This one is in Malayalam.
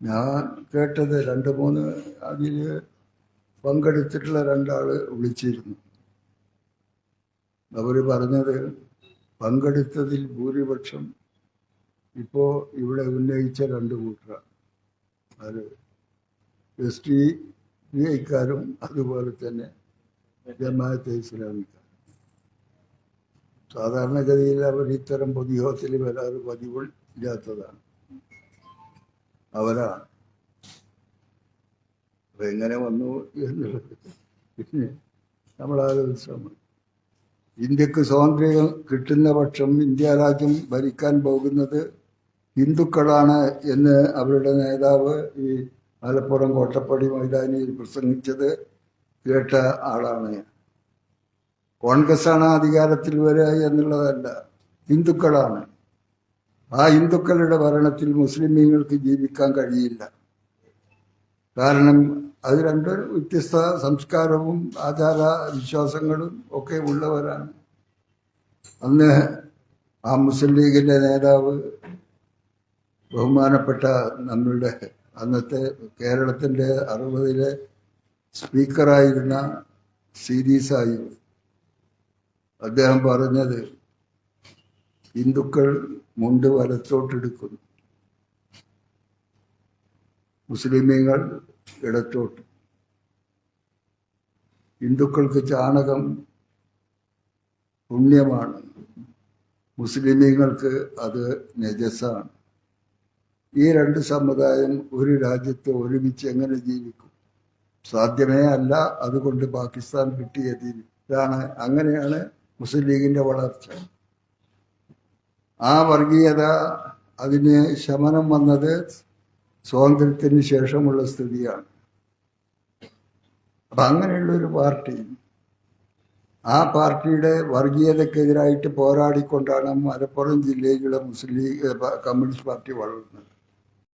ഞാൻ കേട്ടത് രണ്ട് മൂന്ന് അതിൽ പങ്കെടുത്തിട്ടുള്ള രണ്ടാൾ വിളിച്ചിരുന്നു. അവർ പറഞ്ഞത് പങ്കെടുത്തതിൽ ഭൂരിപക്ഷം ഇപ്പോൾ ഇവിടെ ഉന്നയിച്ച രണ്ട് കൂട്ടരാണ് അത് എസ് ടി പി ഐക്കാരും അതുപോലെ തന്നെ ജമാഅത്തെ ഇസ്ലാമിക്കാരും. സാധാരണഗതിയിൽ അവർ ഇത്തരം പൊതുയോഗത്തിൽ വരാറ് പതിവ് ഇല്ലാത്തതാണ്. അവരാണ്. അപ്പൊ എങ്ങനെ വന്നു എന്നുള്ളത് നമ്മൾ ആലോചിച്ചാൽ ഇന്ത്യയ്ക്ക് സ്വാതന്ത്ര്യം കിട്ടുന്ന പക്ഷം ഇന്ത്യ രാജ്യം ഭരിക്കാൻ പോകുന്നത് ഹിന്ദുക്കളാണ് എന്ന് അവരുടെ നേതാവ് ഈ മലപ്പുറം കോട്ടപ്പടി മൈതാനിയിൽ പ്രസംഗിച്ചത് കേട്ട ആളാണ് കോൺഗ്രസ് ആണ് അധികാരത്തിൽ വരിക എന്നുള്ളതല്ല ഹിന്ദുക്കളാണ്. ആ ഹിന്ദുക്കളുടെ ഭരണത്തിൽ മുസ്ലിമീങ്ങൾക്ക് ജീവിക്കാൻ കഴിയില്ല. കാരണം അത് രണ്ട് വ്യത്യസ്ത സംസ്കാരവും ആചാര വിശ്വാസങ്ങളും ഒക്കെ ഉള്ളവരാണ്. അന്ന് ആ മുസ്ലിം ലീഗിന്റെ നേതാവ് ബഹുമാനപ്പെട്ട നമ്മളുടെ അന്നത്തെ കേരളത്തിന്റെ അറുപതിലെ സ്പീക്കറായിരുന്ന സീരീസായി അദ്ദേഹം പറഞ്ഞത് ഹിന്ദുക്കൾ മുണ്ട് വലത്തോട്ടെടുക്കുന്നു മുസ്ലിമീങ്ങൾ ഇടത്തോട്ട്. ഹിന്ദുക്കൾക്ക് ചാണകം പുണ്യമാണ്. മുസ്ലിമീങ്ങൾക്ക് അത് നജസാണ് ഈ രണ്ട് സമുദായം ഒരു രാജ്യത്ത് ഒരുമിച്ച് എങ്ങനെ ജീവിക്കും? സാധ്യമേ അല്ല. അതുകൊണ്ട് പാകിസ്ഥാൻ കിട്ടിയ ഇതാണ് അങ്ങനെയാണ് മുസ്ലിം ലീഗിന്റെ വളർച്ച. ആ വർഗീയത അതിന് ശമനം വന്നത് സ്വാതന്ത്ര്യത്തിന് ശേഷമുള്ള സ്ഥിതിയാണ്. അപ്പം അങ്ങനെയുള്ള ഒരു പാർട്ടി ആ പാർട്ടിയുടെ വർഗീയതക്കെതിരായിട്ട് പോരാടിക്കൊണ്ടാണ് മലപ്പുറം ജില്ലയിലുള്ള മുസ്ലിം കമ്മ്യൂണിസ്റ്റ് പാർട്ടി വളർന്നത്.